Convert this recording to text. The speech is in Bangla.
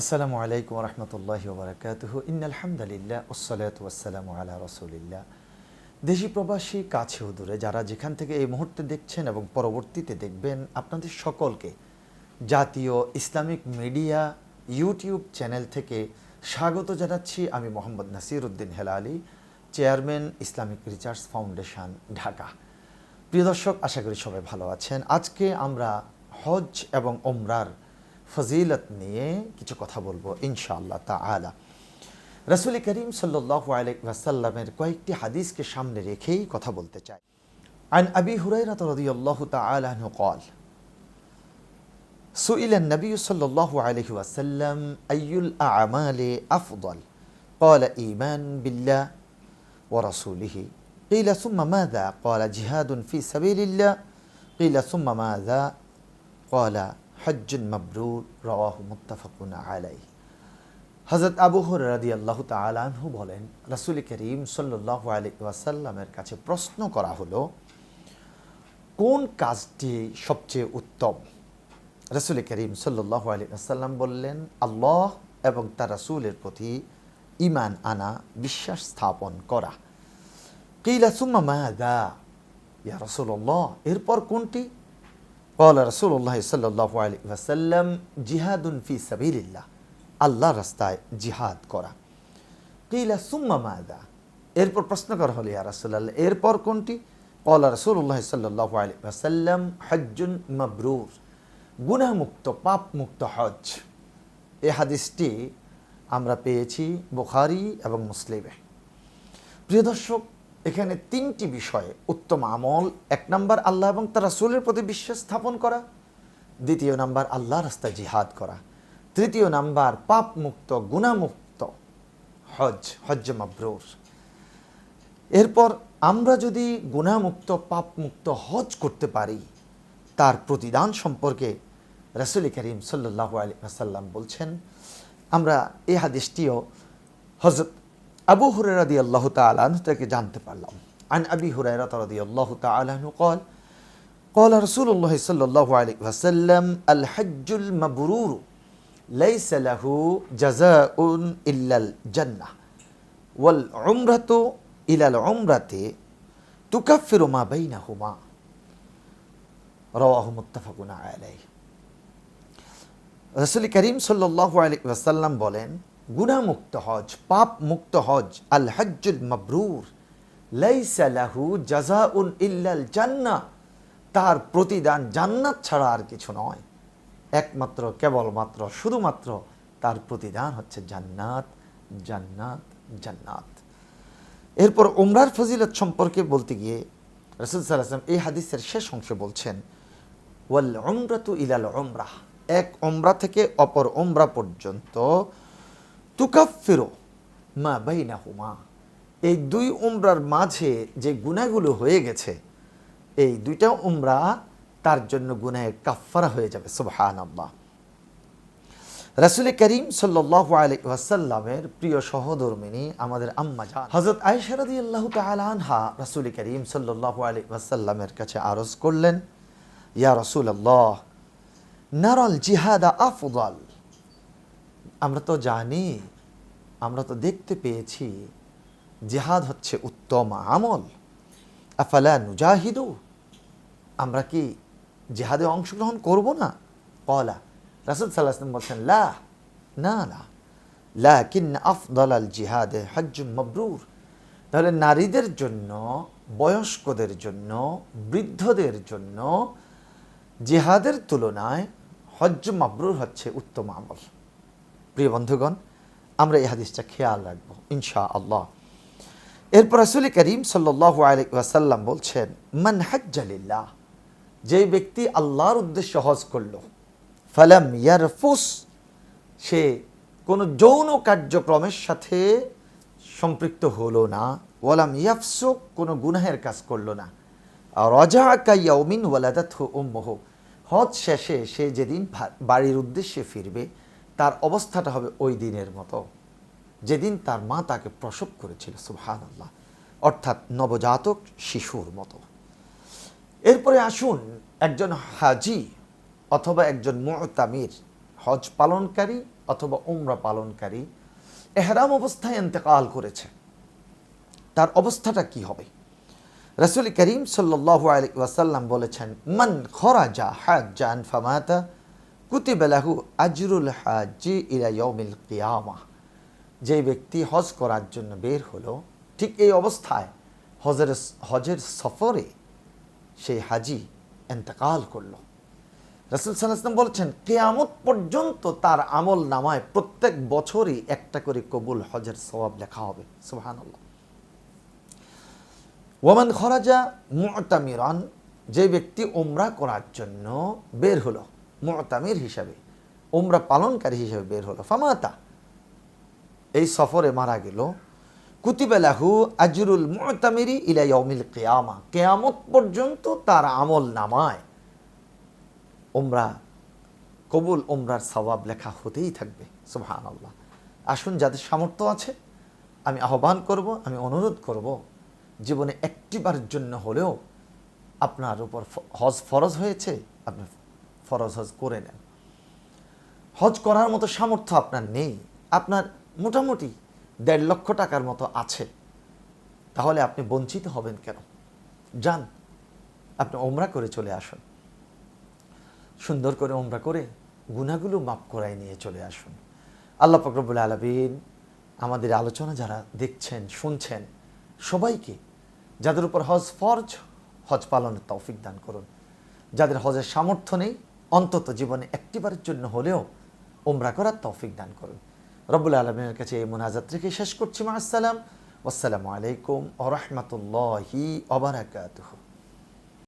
আসসালামু আলাইকুম রহমতুল্লাহ ওবরাকাতুহ। ইন্নালহামদুলিল্লাহ ওসলাত ওয়াসালামু আলা রসুলিল্লাহ। দেশি প্রবাসী, কাছে দূরে, যারা যেখান থেকে এই মুহূর্তে দেখছেন এবং পরবর্তীতে দেখবেন, আপনাদের সকলকে জাতীয় ইসলামিক মিডিয়া ইউটিউব চ্যানেল থেকে স্বাগত জানাচ্ছি। আমি Mohammad Nasir Uddin Helali, chairman Islamic research foundation, Dhaka. প্রিয় দর্শক, আশা করি সবাই ভালো আছেন। আজকে আমরা হজ এবং ওমরার ফজিলত নিয়ে কিছু কথা বলবো ইনশাআল্লাহ তাআলা রসুল করিম সাল্লাল্লাহু আলাইহি ওয়াসাল্লামের কয়েকটি হাদিসকে সামনে রেখেই কথা বলতে চাই عن أبي هريرة رضي الله تعالى عنه قال سئل النبي صلى الله عليه وسلم أي الأعمال أفضل قال إيمان بالله ورسوله قيل ثم ماذا قال جهاد في سبيل الله قيل ثم ماذا قال হজ্জুন মাবরুর রওয়াহ মুত্তাফাকুন আলাই হজরত আবু হরাদি আল্লাহ তালাহু বলেন, রাসুল করিম সাল্লাহ আলি ওয়াসাল্লামের কাছে প্রশ্ন করা হলো, কোন কাজটি সবচেয়ে উত্তম? রাসুল করিম সল্লাহ আলী আসাল্লাম বললেন, আল্লাহ এবং তার রাসুলের প্রতি ইমান আনা, বিশ্বাস স্থাপন করা। কিলা সুম্মা মাদা, ইয়া রসুল্লাহ এরপর কোনটি? কল রসুল্লাহ সাল্লাহ আলী ওয়াসাল্লাম জিহাদুন ফি সাবিল্লাহ আল্লাহ রাস্তায় জিহাদ করা। কিলা সুম্মা মাদা এরপর প্রশ্ন করা হল, ইয়া রাসুল্লাহ এরপর কোনটি? কল রসুল্লাহ সাল্লাহ আলী ওয়াসাল্লাম হজ্জুন মাবরুর পাপ মুক্ত হজ এ হাদিসটি আমরা পেয়েছি বুখারি এবং মুসলিমে। প্রিয় দর্শক এখানে তিনটি বিষয়ে উত্তম আমল, এক নম্বর আল্লাহ এবং তার রাসূলের প্রতি বিশ্বাস স্থাপন করা, দ্বিতীয় নাম্বার আল্লাহ রাস্তায় জিহাদ করা, তৃতীয় নাম্বার পাপ মুক্ত গুণামুক্ত হজ, হজ্জ মাবরুর। এরপর আমরা যদি গুণামুক্ত পাপ মুক্ত হজ করতে পারি, তার প্রতিদান সম্পর্কে রসুল করিম সাল্লাহ আলী আসাল্লাম বলছেন, আমরা এই হাদিসটিও হজরত আবু হুরায়রা রাদি আল্লাহ তালু থেকে জানতে পারলাম আন আবি হুরায়রা রাদি আল্লাহ তালু কল قال رسول الله صلى الله عليه وسلم الحج المبرور ليس له جزاء إلا الجنة والعمرة إلى العمرة تكفر ما بينهما رواه متفق عليه রসুল করিম সাল্লাহ আলী ওয়াসাল্লাম বলেন গুনামুক্ত হজ পাপ মুক্ত হজ আল হজ্জুল মবরুর। লাইসা লাহু জাজাউন ইল্লাল জান্নাহ তার প্রতিদান জান্নাত ছাড়া আর কিছু নয়। একমাত্র, কেবলমাত্র, শুধুমাত্র তার প্রতিদান হচ্ছে জান্নাত জান্নাত জান্নাত। এরপর উমরার ফজিলত সম্পর্কে বলতে গিয়ে রসুল সাল্লাম এই হাদিসের শেষ অংশে বলছেন, ওয়াল উমরাতু ইলাল উমরাহ এক ওমরা থেকে অপর ওমরা পর্যন্ত তুকাফিরো মা বাইনা হুমা এই দুই উমরার মাঝে যে গুণাগুলো হয়ে গেছে, এই দুইটা উমরা তার জন্য গুনাহের কাফারা হয়ে যাবে সুবহান আল্লাহ রাসুল করিম সাল্লাহ ওয়াসাল্লামের প্রিয় সহধর্মিনী আমাদের আম্মা জান হজরত আয়সারদি আল্লাহ তালহা রাসুল করিম সাল্লাহ আলী ওয়াসাল্লামের কাছে আরজ করলেন, ইয়া রসুল আল্লাহ নারল জিহাদা আফদল। আমরা তো জানি, আমরা তো দেখতে পেয়েছি, জেহাদ হচ্ছে উত্তম আমল। আফালা নুজাহিদু, আমরা কি জেহাদে অংশগ্রহণ করব না? কলা রাসুল সাল্লাহাম বলছেন, লা, না না। লা কিন আফদল আল জিহাদে হজ্জুম মবরুর। তাহলে নারীদের জন্য, বয়স্কদের জন্য, বৃদ্ধদের জন্য জেহাদের তুলনায় হজ্জ মাবরুর হচ্ছে উত্তম আমল। প্রিয় বন্ধুগণ, আমরা এই হাদিসটা খেয়াল রাখব ইনশা আল্লাহ এরপর রাসুল করিম সাল্লাহ আলাইহি বলছেন, মান হজ্জালিল্লাহ যে ব্যক্তি আল্লাহর উদ্দেশ্যে হজ করল, ফালাম ইয়ারফুস সে কোনো যৌন কার্যক্রমের সাথে সম্পৃক্ত হলো না, ওয়ালাম ইয়াফসুক কোনো গুনাহের কাজ করল না। রজা কাইয়াউমিন ওয়ালাদাত উম্মহ হজ শেষে সে যেদিন বাড়ির উদ্দেশ্যে ফিরবে তার অবস্থাটা হবে ওই দিনের মতো। যেদিন তার মা তাকে প্রসব করেছিল সুবহান আল্লাহ অর্থাৎ নবজাতক শিশুর মতো। এরপরে আসুন একজন হাজি অথবা একজন মুতামির, হজ পালনকারী অথবা উমরা পালনকারী, এহরাম অবস্থায় এন্তেকাল করেছে। তার অবস্থাটা কি হবে? রসুল করিম সাল্লাহ আলী ওয়াসাল্লাম বলেছেন, মান খরাজা হাজান ফামাতা কুতিবেলাহু আজরুল হাজি ইলা ইয়মিল কিয়ামা। যে ব্যক্তি হজ করার জন্য বের হলো, ঠিক এই অবস্থায় হজের হজের সফরে সেই হাজি এন্তেকাল করল। রসুল সাল্লাম বলেছেন, কেয়ামত পর্যন্ত তার আমল নামায় প্রত্যেক বছরই একটা করে কবুল হজের সবাব লেখা হবে। সুবহানাল্লাহ। ওয়ামান খরাজা মুতামিরান যে ব্যক্তি ওমরা করার জন্য বের হলো মুতামির হিসাবে ওমরা পালনকারী হিসাবে বের হলো। ফামাতা, এই সফরে মারা গেল। কুতিবেলাহু আজরুল মুতামিরি ইলা ইয়াউমিল কিয়ামা। কেয়ামত পর্যন্ত তার আমল নামায়। ওমরা কবুল ওমরার সওয়াব লেখা হতেই থাকবে সুবহান আল্লাহ আসুন, যাদের সামর্থ্য আছে, আমি আহ্বান করব, আমি অনুরোধ করব, জীবনে একটিবার জন্য হলেও আপনার উপর হজ ফরজ হয়েছে আপনি ফরজ হজ করে নেন। হজ করার মতো সামর্থ্য আপনার নেই। আপনার মোটামুটি দেড় লক্ষ টাকার মতো আছে। তাহলে আপনি বঞ্চিত হবেন কেন? যান, আপনি ওমরা করে চলে আসুন। সুন্দর করে ওমরা করে গুণাগুলো মাপ করাই নিয়ে চলে আসুন। আল্লাহ ফকরবুল আলমিন আমাদের আলোচনা যারা দেখছেন, শুনছেন, সবাইকে যাদের উপর হজ ফরজ, হজ পালনের তৌফিক দান করুন। যাদের হজের সামর্থ্য নেই অন্তত জীবনে একটিবারের জন্য হলেও ওমরা করার তৌফিক দান করুন। রব্বুল আলমিনের কাছে এই মোনাজাত রেখে শেষ করছি। মা আসসালাম আসসালামু আলাইকুম ও রহমতুল্লাহি অবরাকাতুহ